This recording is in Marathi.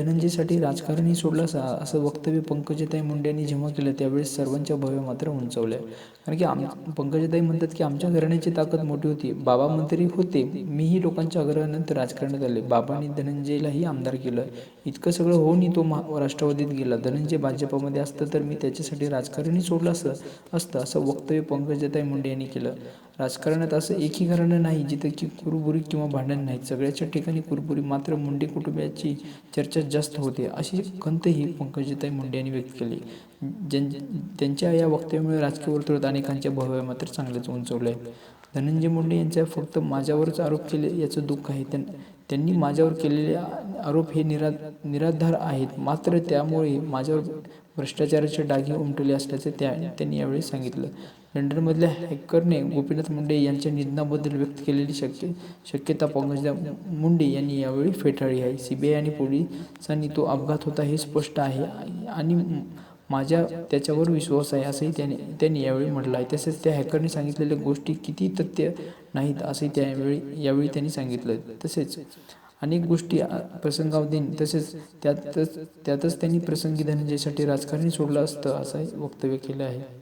धनंजयसाठी राजकारणही सोडलं असं असं वक्तव्य पंकजताई मुंडे यांनी जेव्हा केलं त्यावेळेस सर्वांच्या भव्य मात्र उंचवल्या. कारण की आम पंकजताई म्हणतात की आमच्या घराण्याची ताकद मोठी होती. बाबा मंत्री होते. मीही लोकांच्या आग्रहानंतर राजकारणात आले. बाबांनी धनंजयलाही आमदार केलं. इतकं सगळं होऊनही तो महा राष्ट्रवादीत गेला. धनंजय भाजपमध्ये असतं तर मी त्याच्यासाठी राजकारणही सोडलं असं असतं असं वक्तव्य पंकजताई मुंडे यांनी केलं. राजकारणात असं एकही घराणं नाही जिथं की कुरबुरी किंवा भांडण नाहीत सगळ्याच्या ठिकाणी कुरबुरी मात्र मुंडे कुटुंबाची चर्चा जास्त होते अशी खंतही पंकजीताई मुंडे यांनी व्यक्त केली. ज्यां त्यांच्या या वक्तव्यामुळे राजकीय वर्तुळात अनेकांच्या भव्य मात्र चांगलेच उंचवलं आहे धनंजय मुंडे यांच्या फक्त माझ्यावरच आरोप केले याचं दुःख आहे. त्यां त्यांनी माझ्यावर केलेले आरोप हे निरा निराधार आहेत. मात्र त्यामुळे माझ्यावर भ्रष्टाचाराचे डागे उमटले असल्याचे त्या त्यांनी यावेळी सांगितलं. लंडनमधल्या हॅकरने गोपीनाथ मुंडे यांच्या निधनाबद्दल व्यक्त केलेली शक्य शक्यता पंकजा मुंडे यांनी यावेळी फेटाळली आहे. सी बी आय आणि पोलिसांनी तो अपघात होता हे स्पष्ट आहे. आणि माझ्या त्याच्यावर विश्वास आहे असंही त्याने त्यांनी यावेळी म्हटलं आहे तसेच त्या हॅकरने सांगितलेल्या गोष्टी किती तथ्य नाहीत असंही त्यावेळी यावेळी त्यांनी सांगितलं तसेच अनेक गोष्टी प्रसंगावधीन तसेच त्यातच त्यातच त्यांनी प्रसंगी धनंजयसाठी राजकारणी सोडलं असतं असं वक्तव्य केलं आहे.